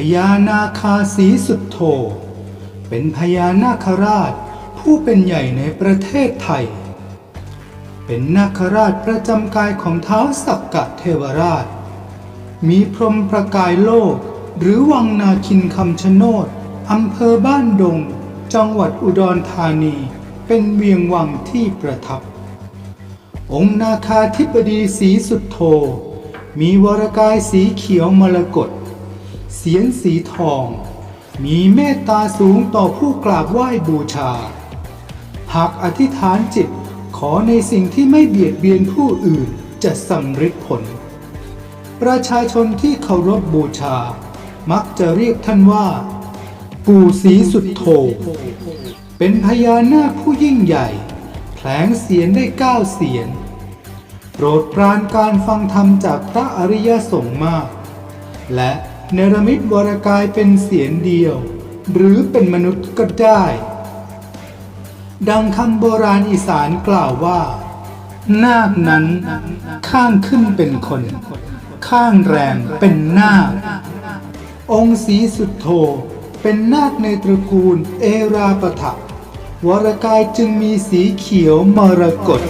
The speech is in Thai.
พญานาคาสีสุดโท เป็นพญานาคราชผู้เป็นใหญ่ในประเทศไทย เป็นนาคราชประจำกายของเท้าสักกะเทวราช มีพรมประกายโลก หรือวังนาคินคำชะโนดอำเภอบ้านดง จังหวัดอุดรธานี เป็นเวียงวังที่ประทับ องค์นาคาธิบดีสีสุดโท มีวรกายสีเขียวมรกต เสียนสีทอง มีเมตตาสูงต่อผู้กราบไหว้บูชา หากอธิษฐานจิตขอในสิ่งที่ไม่เบียดเบียนผู้อื่นจะสำฤทธิ์ผล ประชาชนที่เคารพบูชา มักจะเรียกท่านว่า ปู่ศรีสุดโทเป็นพญานาคผู้ยิ่งใหญ่แผลงเสียนได้เก้าเสียน โปรดปรานการฟังธรรมจากพระอริยสงฆ์มาก และ เนรมิตวรกายเป็นเสียนเดียว หรือเป็นมนุษย์ก็ได้ ดังคำโบราณอีสานกล่าวว่า นาคนั้นข้างขึ้นเป็นคน ข้างแรมเป็นนาค องค์ศรีสุดโทเป็นนาคในตระกูลเอราปถะวรกายจึงมีสีเขียวมรกต